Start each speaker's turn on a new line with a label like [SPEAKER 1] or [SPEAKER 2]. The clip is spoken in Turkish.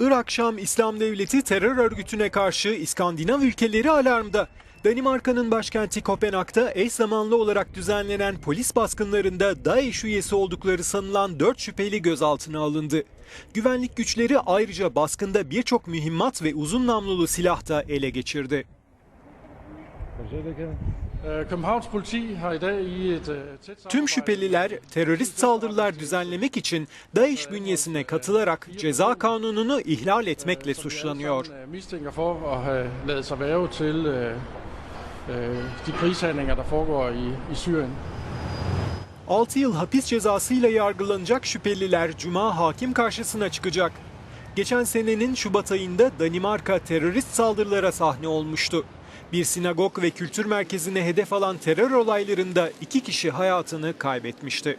[SPEAKER 1] Irak Şam İslam Devleti terör örgütüne karşı İskandinav ülkeleri alarmda. Danimarka'nın başkenti Kopenhag'da eş zamanlı olarak düzenlenen polis baskınlarında DAEŞ üyesi oldukları sanılan 4 şüpheli gözaltına alındı. Güvenlik güçleri ayrıca baskında birçok mühimmat ve uzun namlulu silah da ele geçirdi. Tüm
[SPEAKER 2] samarbejde
[SPEAKER 1] şüpheliler terörist saldırılar düzenlemek için DAEŞ bünyesine katılarak ceza kanununu ihlal etmekle suçlanıyor.
[SPEAKER 2] øh, øh, øh, Syrien.
[SPEAKER 1] 6 yıl hapis cezasıyla yargılanacak şüpheliler Cuma hakim karşısına çıkacak. Geçen senenin Şubat ayında Danimarka terörist saldırılara sahne olmuştu. Bir sinagog ve kültür merkezine hedef alan terör olaylarında iki kişi hayatını kaybetmişti.